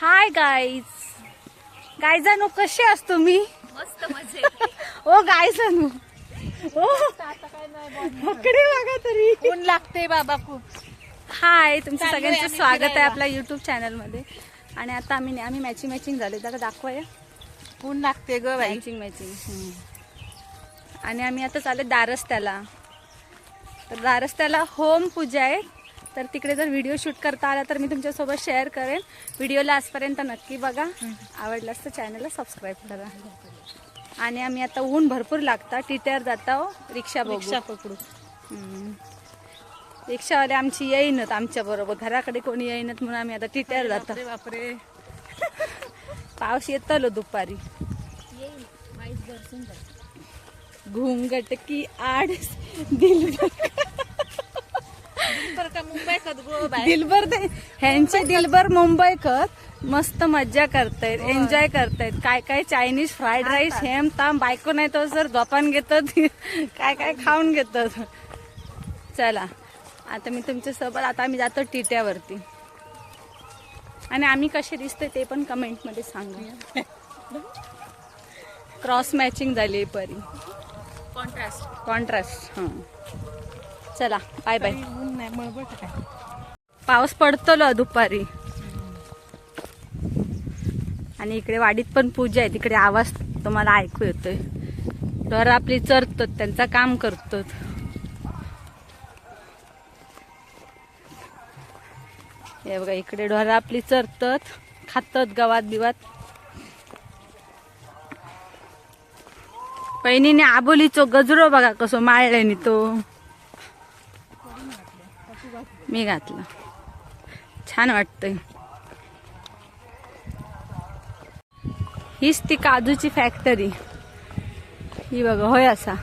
Hi guys गायजानू कसे असतो मस्त मजे ओ गायजानू ओ पकडे बघा तरी. ऊन लागते बाबा खूप. हाय तुमचं सगळ्यांचं आम्ही स्वागत आहे फिरायला. आपल्या युट्यूब चॅनलमध्ये आणि आता आम्ही आम्ही मॅचिंग मॅचिंग झाले. जरा दाखवा या. ऊन लागते ग बाई. मॅचिंग मॅचिंग आणि आम्ही आता चालले दारस्त्याला तर दारस्त्याला होम पूजा आहे. तर तिकडे जर व्हिडिओ शूट करता आला तर मी तुमच्यासोबत शेअर करेन. व्हिडिओला आजपर्यंत नक्की बघा. आवडलास तर चॅनलला सबस्क्राईब करा. आणि आम्ही आता ऊन भरपूर लागता. टिटर जाता रिक्षा बघू. रिक्षा पकडू. रिक्षावाले आमची येईनत आमच्या बरोबर. घराकडे कोणी येईनत म्हणून आम्ही आता टिटर जातो. बापरे पाऊस येतलो दुपारी. घुंगट की आड दिलबर बरं का मुंबई कद गो बाई दिलबर ते ह्यांचे दिलबर मुंबईकर मस्त मज्जा करतायत एन्जॉय करतायत. काय काय चायनीज फ्राईड राईस हेम ताम बायको नाही तो सर झोपान घेतात काय काय खाऊन घेतात. चला आता मी तुमच्यासोबत आता आम्ही जातो टिट्यावरती. आणि आम्ही कसे दिसते ते पण कमेंटमध्ये सांगा क्रॉस मॅचिंग झाली परी. कॉन्ट्रास्ट कॉन्ट्रास्ट हां. चला बाय बाय पाऊस पडतो दुपारी. आणि इकडे वाडीत पण पूजा आहे तिकडे आवाज तुम्हाला ऐकू येतोय. ढोर आपली चरतात त्यांचं काम करतात. हे बघा इकडे ढोर आपली चरतात खातात गवात बिवात. पहिनीने आबोलीचो गजरो बघा कसो माळल्यानी तो. मी घातला. छान वाटतंय. हीच ती काजूची फॅक्टरी ही बघा होय असा.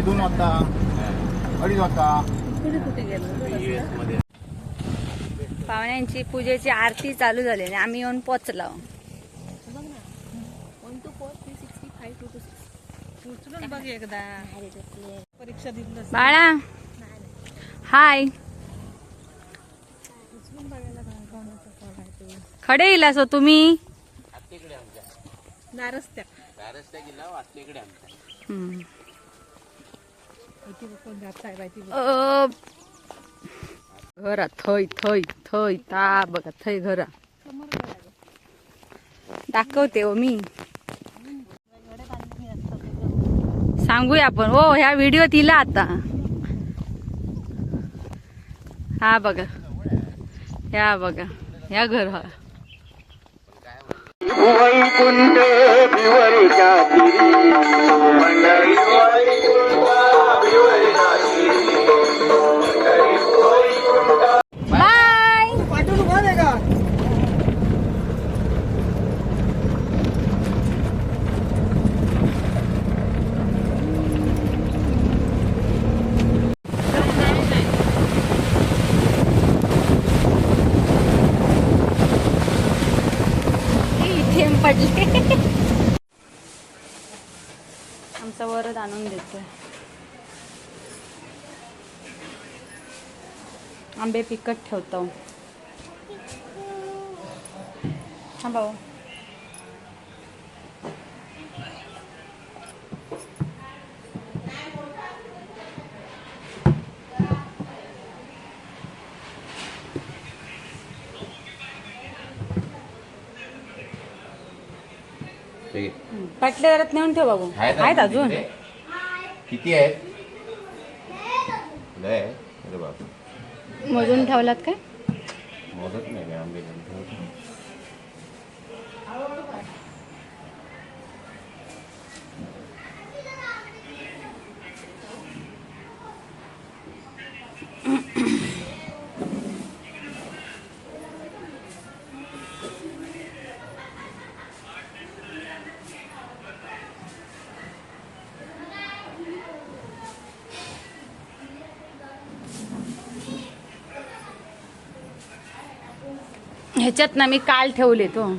रात्री दोन वाजता. अडीच वाजता पाहुण्यांची पूजेची आरती चालू झाली आणि आम्ही येऊन पोचलो. उचलून बघ एकदा. परीक्षा दिली बाळा. हाय. खडे येलास हो तुम्ही? नारस्त्या. कोण जात आहे बाई अ, घरा थय थय थय ता बघा थय घरा. दाखवते हो मी. सांगूया आपण. हो ह्या व्हिडिओ तिला आता. हा बघा. ह्या बघा. ह्या घर हा. वैकुंठ पडले. आमचा वरद आणून देतोय. आंबे पिकट ठेवतो. हा. भाऊ पाटल्या जरात नेऊन ठेव बाबू. आहेत अजून किती आहेत? मोजून ठेवलात काय? मोजत नाही आंबे ह्याच्यात ना मी काल ठेवले तो हो.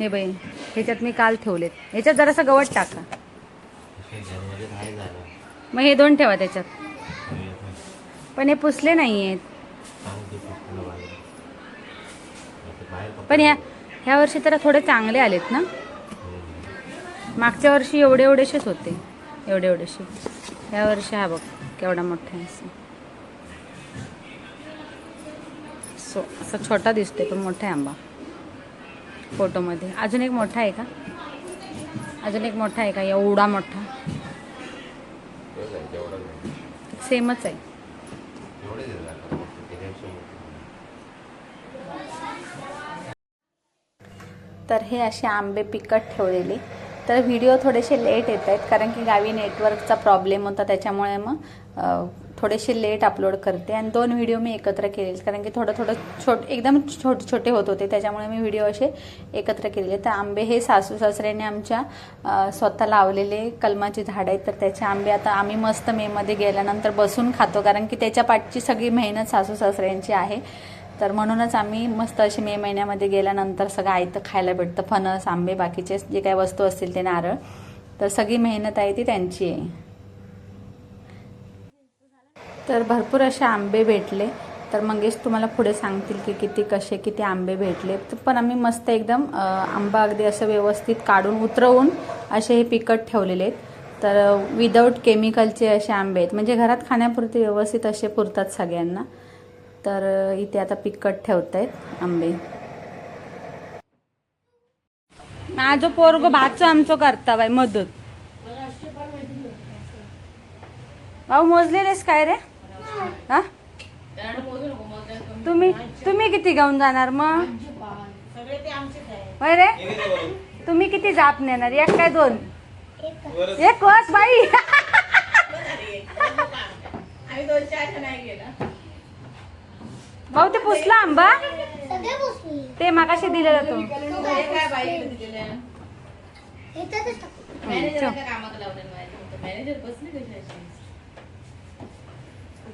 हे बाई ह्याच्यात मी काल ठेवलेत. ह्याच्यात जरासं गवत टाका. मग हे दोन ठेवा त्याच्यात. पण हे पुसले नाही आहेत पण ह्या ह्या वर्षी तर थोडे चांगले आलेत ना? मागच्या वर्षी एवढे एवढेशेच होते. एवढे एवढेशे. ह्या वर्षी हा बघ केवढा मोठा आहे असं सो असा छोटा दिसतोय पण मोठा आहे आंबा. फोटोमध्ये अजून एक मोठा आहे का? अजून एक मोठा आहे का? एवढा मोठा. सेमच आहे. तर हे असे आंबे पिकट ठेवलेले. तर व्हिडिओ थोडेसे लेट येत आहेत कारण की गावी नेटवर्कचा प्रॉब्लेम होता त्याच्यामुळे मग थोडेसे लेट अपलोड करते आणि दोन व्हिडिओ मी एकत्र केले कारण की थोडं थोडं छोट एकदम छोटे छोटे होत होते. त्याच्यामुळे मी व्हिडिओ असे एकत्र केलेले तर आंबे हे सासू सासऱ्याने आमच्या स्वतः लावलेले कलमाची झाडं आहेत. तर त्याचे आंबे आता आम्ही मस्त मेमध्ये गेल्यानंतर बसून खातो. कारण की त्याच्या पाठची सगळी मेहनत सासू सासऱ्यांची आहे. तर म्हणूनच आम्ही मस्त असे मे महिन्यामध्ये गेल्यानंतर सगळं आयतं खायला भेटतं. फणस आंबे बाकीचे जे काही वस्तू असतील ते नारळ. तर सगळी मेहनत आहे ती त्यांची आहे. तर भरपूर असे आंबे भेटले. तर मंगेश तुम्हाला पुढे सांगतील की किती कसे किती आंबे भेटले. तर पण आम्ही मस्त एकदम आंबा अगदी असं व्यवस्थित काढून उतरवून असे हे पिकट ठेवलेले आहेत. तर विदाऊट केमिकलचे असे आंबे आहेत. म्हणजे घरात खाण्यापुरते व्यवस्थित असे पुरतात सगळ्यांना. तर इथे आता पिकट ठेवत आहेत आंबे. माझं पोरग भाचं आमचं करता बाय मदत. भाऊ मोजलेलेस काय रे? हा? तुम्ही तुम्ही किती घेऊन जाणार मग? होय रे? तुम्ही किती जाप नेणार? एक काय दोन? एक वस बाई. भाऊ ते पुसला आंबा? ते मागाशी दिलेला तो.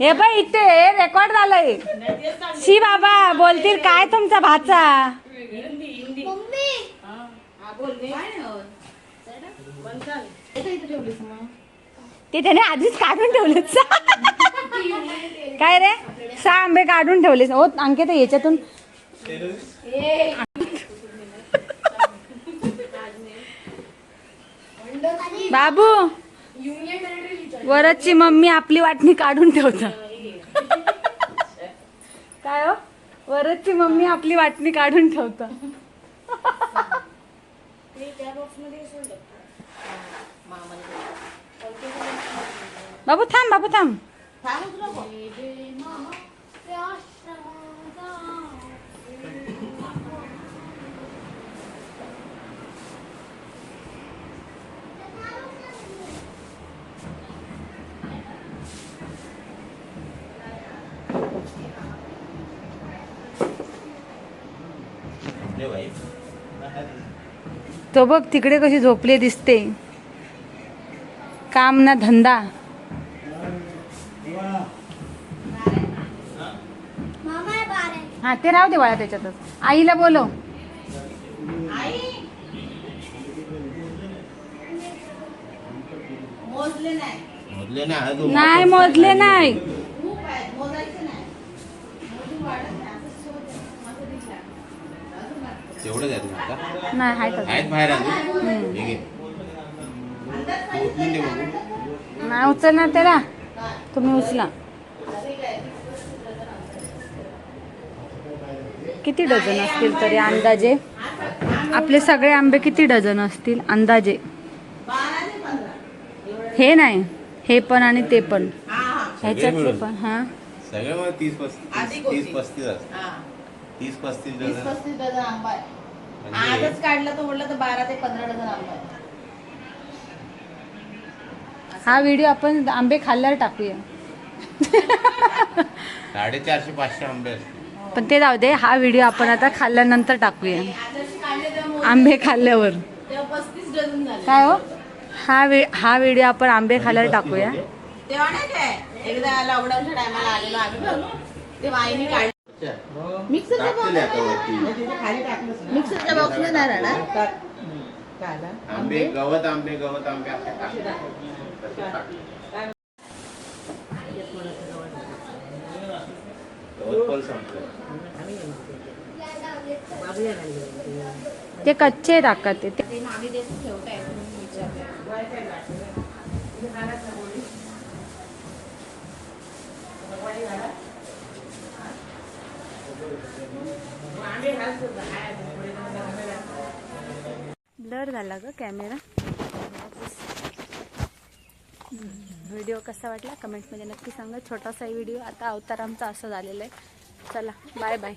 हे बाई इथे रेकॉर्ड झालंय. शी बाबा बोलतील काय तुमचा भाचा? ते त्याने आधीच काढून ठेवले काय रे? सहा आंबे काढून ठेवले हो अंकित याच्यातून. बाबू. वरदची मम्मी आपली वाटणी काढून ठेवता. काय हो? वरची मम्मी आपली वाटणी काढून ठेवता. बाबू थांब बाबू थांब. तो बघ तिकडे कशी झोपली दिसते. काम ना धंदा. हा ते राहू दे बाळा त्याच्यातच. आईला बोलव. नाही मोजले नाही. तेवढंच आहे नाही. आहेत बाहेर अजून? हे घे. तू उचलून दे बघू. नाही उचलणार त्याला. तुम्ही उचला. किती डझन असतील तरी अंदाजे? आपले सगळे आंबे किती डझन असतील? अंदाजे. हे नाही. हे पण आणि ते पण. ह्याच्यातले मिळून. पण हा. सगळे तीस पस्तीस तीस पस्तीस असतात तीस पस्तीस वीस डझन पस्तीस डझन आंबा आहे. म्हणजे आजच काढलं तर म्हटलं तर बारा ते पंधरा डझन आंबा आहे. हा व्हिडिओ आपण आंबे खाल्ल्यावर टाकूया. साडेचारशे पाचशे आंबे असतील. पण ते जाऊ दे हा व्हिडिओ आपण आता खाल्ल्यानंतर टाकूया. आदर्श काढले तेव्हा आंबे खाल्ल्यावर. तेव्हा पस्तीस डझन झाले. काय हो? हा वे हा व्हिडिओ आपण आंबे खाल्ल्यावर टाकूया. तेव्हा नाही काय? एकदा लॉकडाऊनच्या टायमाला आलेलो आम्ही. बघ तेव्हा आईने काढले. मिक्सरच्या टाकलेले आता वरती मिक्सरच्या बॉक्समध्ये नाही राहणार आंबे गवत आंबे गवत आंबे असे टाकले. तसे टाकले. गवत पण संपलं ते कच्चे टाकत ते ते मागे देत ठेवताय म्हणून विचारते. ब्लर झाला ग कॅमेरा. व्हिडिओ कसा वाटला? कमेंटमध्ये नक्की सांगा. छोटासा व्हिडिओ. आता अवतार आमचा असं झालेला आहे. चला बाय बाय.